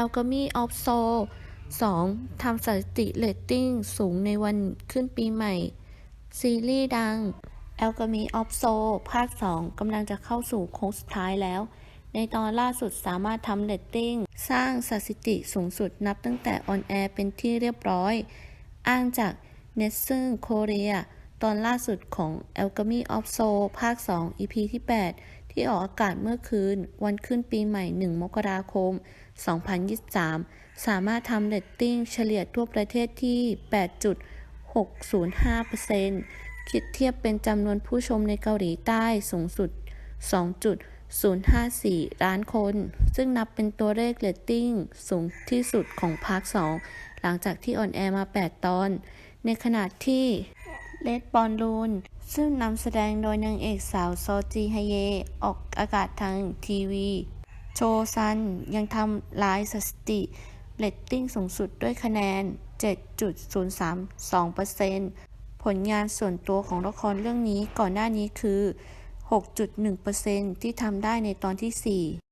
Alchemy of Soul 2. ทำสถิติเรตติ้งสูงในวันขึ้นปีใหม่ ซีรีส์ดัง Alchemy of Soul ภาค 2 กำลังจะเข้าสู่โค้งสุดท้ายแล้ว ในตอนล่าสุดสามารถทำเรตติ้ง สร้างสถิติสูงสุดนับตั้งแต่ออนแอร์เป็นที่เรียบร้อย อ้างจากเนสซึงโคเรียตอนล่าสุดของ Alchemy of Soul ภาค 2 EP ที่ 8 ที่ออกอากาศเมื่อคืน วันขึ้นปีใหม่ 1 มกราคม 2023 สามารถทำเรตติ้งเฉลี่ยทั่วประเทศที่ 8.605%คิดเทียบเป็นจำนวนผู้ชมในเกาหลีใต้สูงสุด 2.054 ล้านคน ซึ่งนับเป็นตัวเลขเรตติ้งสูงที่สุดของภาค2 หลังจากที่ออนแอร์มา 8 ตอน ในขณะที่ เลดบอลลูน ซึ่งนำแสดงโดยนางเอกสาวโซจีฮเย ออกอากาศทางทีวี โชซันยังทำลายสถิติเรตติ้งสูงสุดด้วยคะแนน 7.032%ผลงานส่วนตัวของละครเรื่องนี้ก่อนหน้านี้คือ 6.1%ที่ทำได้ในตอนที่ 4